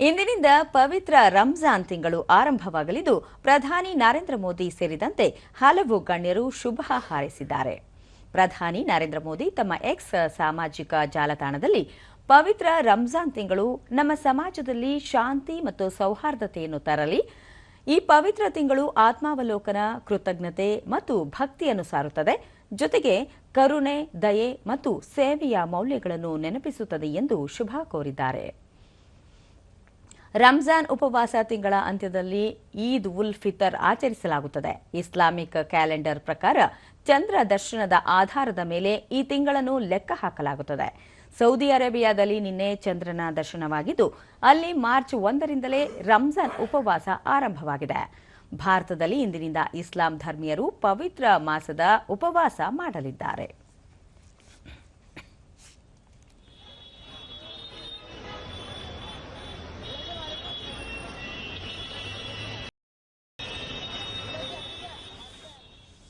ಇಂದಿನಿಂದ ಪವಿತ್ರ ರಂಜಾನ್ ತಿಂಗಳು ಆರಂಭವಾಗಲಿದ್ದು, ಪ್ರಧಾನಿ ನರೇಂದ್ರ ಮೋದಿ ಸೇರಿದಂತೆ ಹಲವು ಗಣ್ಯರು ಶುಭ ಹಾರೈಸಿದ್ದಾರೆ. ಪ್ರಧಾನಿ ನರೇಂದ್ರ ಮೋದಿ ತಮ್ಮ ಎಕ್ಸ್ ಸಾಮಾಜಿಕ ಜಾಲತಾಣದಲ್ಲಿ, ಪವಿತ್ರ ರಂಜಾನ್ ತಿಂಗಳು ನಮ್ಮ ಸಮಾಜದಲ್ಲಿ ಶಾಂತಿ ಮತ್ತು ಸೌಹಾರ್ದತೆಯನ್ನು ತರಲಿ, ಈ ಪವಿತ್ರ ತಿಂಗಳು ಆತ್ಮಾವಲೋಕನ, ಕೃತಜ್ಞತೆ ಮತ್ತು ಭಕ್ತಿಯನ್ನು ಸಾರುತ್ತದೆ, ಜೊತೆಗೆ ಕರುಣೆ, ದಯೆ ಮತ್ತು ಸೇವೆಯ ಮೌಲ್ಯಗಳನ್ನು ನೆನಪಿಸುತ್ತದೆ ಎಂದು ಶುಭ ಕೋರಿದ್ದಾರೆ. ರಂಜಾನ್ ಉಪವಾಸ ತಿಂಗಳ ಅಂತ್ಯದಲ್ಲಿ ಈದ್ ಉಲ್ ಫಿತರ್ ಆಚರಿಸಲಾಗುತ್ತದೆ. ಇಸ್ಲಾಮಿಕ್ ಕ್ಯಾಲೆಂಡರ್ ಪ್ರಕಾರ ಚಂದ್ರ ದರ್ಶನದ ಆಧಾರದ ಮೇಲೆ ಈ ತಿಂಗಳನ್ನು ಲೆಕ್ಕ ಹಾಕಲಾಗುತ್ತದೆ. ಸೌದಿ ಅರೇಬಿಯಾದಲ್ಲಿ ನಿನ್ನೆ ಚಂದ್ರನ ದರ್ಶನವಾಗಿದ್ದು, ಅಲ್ಲಿ ಮಾರ್ಚ್ ಒಂದರಿಂದಲೇ ರಂಜಾನ್ ಉಪವಾಸ ಆರಂಭವಾಗಿದೆ. ಭಾರತದಲ್ಲಿ ಇಂದಿನಿಂದ ಇಸ್ಲಾಂ ಧರ್ಮೀಯರು ಪವಿತ್ರ ಮಾಸದ ಉಪವಾಸ ಮಾಡಲಿದ್ದಾರೆ.